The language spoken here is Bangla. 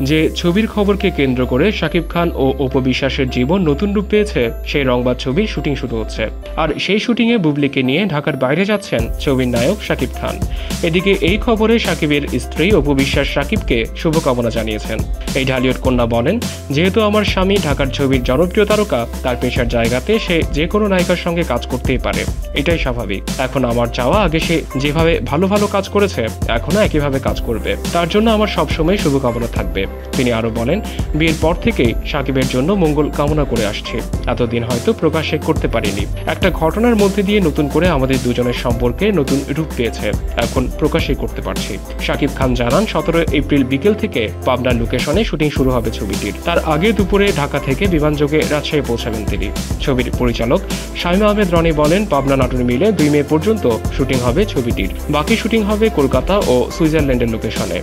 যে ছবির খবরকে কেন্দ্র করে শাকিব খান ও অপবিশ্বাসের জীবন নতুন রূপ পেয়েছে, সেই রংবাদ ছবির শুটিং শুরু হচ্ছে। আর সেই শুটিংয়ে বুবলিকে নিয়ে ঢাকার বাইরে যাচ্ছেন ছবির নায়ক শাকিব খান। এদিকে এই খবরে শাকিবের স্ত্রী অপবিশ্বাস শাকিবকে শুভকামনা জানিয়েছেন। এই ঢালিউড কন্যা বলেন, যেহেতু আমার স্বামী ঢাকার ছবির জনপ্রিয় তারকা, তার পেশার জায়গাতে সে যে কোনো নায়িকার সঙ্গে কাজ করতেই পারে। এটাই স্বাভাবিক। এখন আমার চাওয়া, আগে সে যেভাবে ভালো ভালো কাজ করেছে, এখনও একইভাবে কাজ করবে। তার জন্য আমার সবসময় শুভকামনা থাকবে। তিনি আরও বলেন, বিয়ের পর থেকেই সাকিবের জন্য মঙ্গল কামনা করে আসছে। এতদিন হয়তো প্রকাশে করতে পারিনি। একটা ঘটনার মধ্যে দিয়ে নতুন করে আমাদের দুজনের সম্পর্কে নতুন রূপ পেয়েছে। এখন প্রকাশই করতে পারছি। সাকিব খান জানান সতেরো এপ্রিল বিকেল থেকে পাবনার লোকেশনে শুটিং শুরু হবে ছবিটির। তার আগে দুপুরে ঢাকা থেকে বিমানযোগে রাজশাহী পৌঁছাবেন তিনি। ছবির পরিচালক শাইমা আহমেদ রনি বলেন, পাবনা নাটুর মিলে দুই মে পর্যন্ত শুটিং হবে ছবিটির। বাকি শুটিং হবে কলকাতা ও সুইজারল্যান্ডের লোকেশনে।